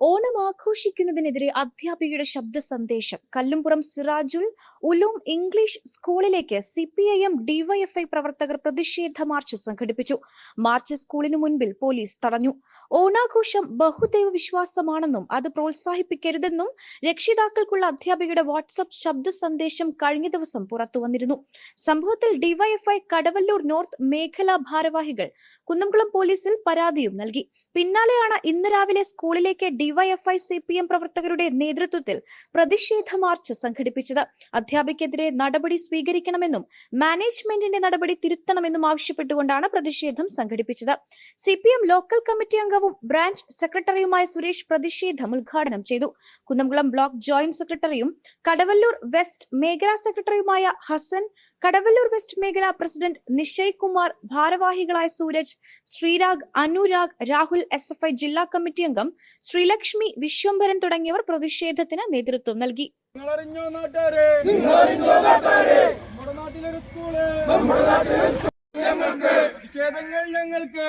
ഓണം ആഘോഷിക്കുന്നതിനെതിരെ അധ്യാപികയുടെ ശബ്ദ സന്ദേശം കല്ലുംപുറം സിറാജുൽ ഉലൂം ഇംഗ്ലീഷ് സ്കൂളിലേക്ക് C P I M DYFI പ്രവർത്തകർ പ്രതിഷേധ മാർച്ച് സംഘടിപ്പിച്ചു. മാർച്ച് സ്കൂളിനു മുൻപിൽ പോലീസ് തടഞ്ഞു. ഓണാഘോഷം ബഹുദൈവ വിശ്വാസമാണെന്നും അത് പ്രോത്സാഹിപ്പിക്കരുതെന്നും രക്ഷിതാക്കൾക്കുള്ള അധ്യാപികയുടെ വാട്സപ്പ് ശബ്ദ സന്ദേശം കഴിഞ്ഞ ദിവസം പുറത്തുവന്നിരുന്നു. സംഭവത്തിൽ ഡിവൈഎഫ്ഐ കടവല്ലൂർ നോർത്ത് മേഖലാ ഭാരവാഹികൾ കുന്നംകുളം പോലീസിൽ പരാതിയും നൽകി. പിന്നാലെയാണ് ഇന്ന് രാവിലെ സ്കൂളിലേക്ക് ഡിവൈഎഫ്ഐ സി പി എം പ്രവർത്തകരുടെ നേതൃത്വത്തിൽ പ്രതിഷേധ മാർച്ച് സംഘടിപ്പിച്ചത്. അധ്യാപികക്കെതിരെ നടപടി സ്വീകരിക്കണമെന്നും മാനേജ്മെന്റിന്റെ നടപടി തിരുത്തണമെന്നും ആവശ്യപ്പെട്ടുകൊണ്ടാണ് പ്രതിഷേധം സംഘടിപ്പിച്ചത്. C P M local committee അംഗവും ബ്രാഞ്ച് സെക്രട്ടറിയുമായ സുരേഷ് പ്രതിഷേധം ഉദ്ഘാടനം ചെയ്തു. കുന്നംകുളം ബ്ലോക്ക് ജോയിന്റ് സെക്രട്ടറിയും കടവല്ലൂർ വെസ്റ്റ് മേഖലാ സെക്രട്ടറിയുമായ ഹസൻ കടവല്ലൂർ വെസ്റ്റ് മേഖലാ പ്രസിഡന്റ് നിഷയ് കുമാർ ഭാരവാഹികളായ സൂരജ് ശ്രീരാഗ് അനുരാഗ് രാഹുൽ എസ് ജില്ലാ കമ്മിറ്റി അംഗം ശ്രീലക്ഷ്മി ലക്ഷ്മി വിശ്വംഭരൻ തുടങ്ങിയവർ പ്രതിഷേധത്തിന് നേതൃത്വം നൽകി. പ്രതിഷേധങ്ങൾ ഞങ്ങൾക്ക്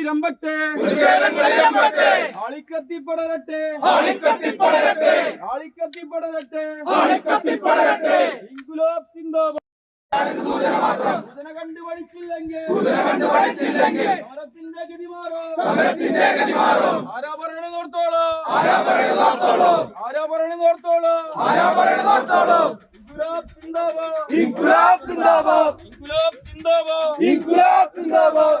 ഇരമ്പട്ടെ ഇരമ്പട്ടെ. ആളിക്കത്തി പടരട്ടെ ആളിക്കത്തി പടരട്ടെ. പടരട്ടെ കണ്ടു പഠിച്ചില്ലെങ്കിൽ. സമരത്തിന്റെ ഗതി മാറും. സമരത്തിന്റെ ഗതി മാറും. ആരാ പറയണത് ഓർത്തോളൂ. ആരാ പറയണത് ഓർത്തോളൂ. ആരാ പറയണത് ഓർത്തോളൂ. ആരാ പറയണത് ഓർത്തോളൂ. ഇൻകുലാബ് സിന്ദാബാദ് ഇൻകുലാബ് സിന്ദാബാദ് ഇൻകുലാബ് സിന്ദാബാദ് ഇൻകുലാബ് സിന്ദാബാദ്